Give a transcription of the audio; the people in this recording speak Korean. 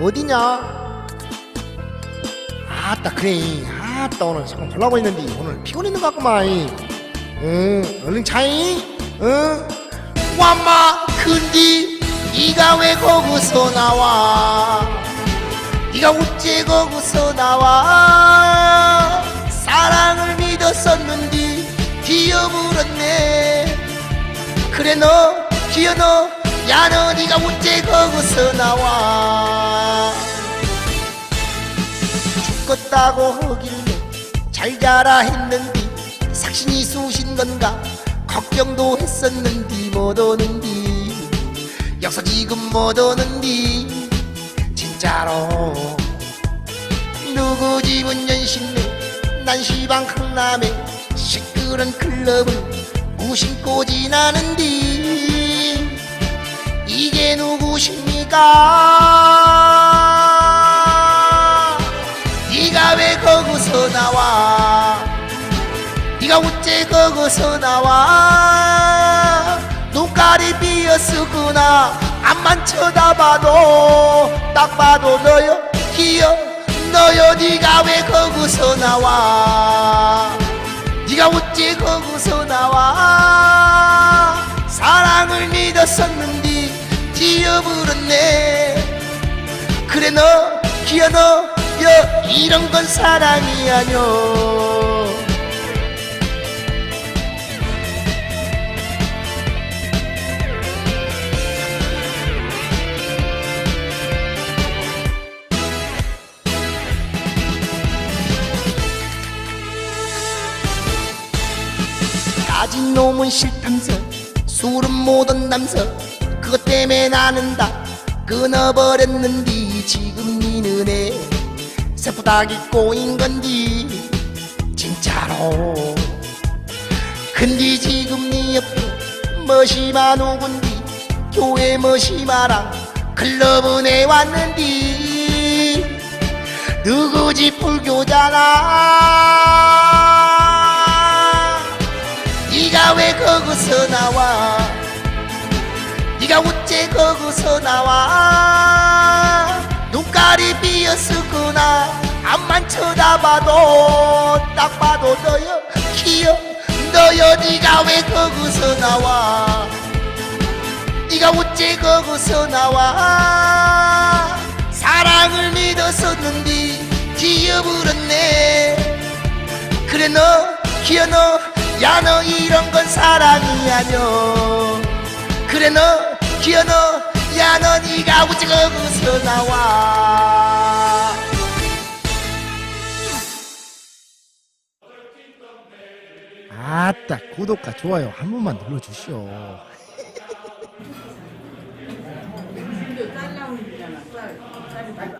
어디냐? 아따 그래. 아따 오늘 잠깐 보려고 했는데 오늘 피곤했는 것 같구만 응 얼른 차이. 응. 완마 근디 이가 왜 거기서 나와? 네가 어째 거기서 나와? 사랑을 믿었었는데 뒤어물었네. 그래 너 기어 너야 너 네가 어째 거기서 나와 죽겠다고 하길래 잘 자라 했는데 삭신이 쑤신 건가 걱정도 했었는데 못 오는디 여기서 지금 못 오는디 진짜로 누구 집은 연신내 난 시방 강남에 시끄런 클럽을 무심코 지나는디 이게 누구십니까 어째 거기서 나와. 눈깔이 비었으구나. 앞만 쳐다봐도 딱 봐도 너여 기여 너여 네가 왜 거기서 나와? 네가 어째 거기서 나와. 사랑을 믿었었는데 뒤어버렸네. 그래 너 기어 너여 이런 건 사랑이 아뇨 가진 놈은 싫다면서 술은 못온 남서 그것 때문에 나는 다 끊어버렸는디 지금 니는 애 세포닭이 꼬인 건디 진짜로. 근데 지금 니 옆에 머시마 누군디 교회 머시마랑 클럽은 애 왔는디 누구지 불교잖아 네가 어째 거기서 나와. 눈깔이 비었었구나. 앞만 쳐다봐도 딱 봐도 너여 기여 너여 네가 왜 거기서 나와. 네가 어째 거기서 나와. 사랑을 믿었었는데 뒤어버렸네. 그래 너 기어 너야 너 이런 건 사랑이 아뇨 그래 너 기어 너 야 너 네가 어째 거기서 나와. 아따 구독과 좋아요 한 번만 눌러주시오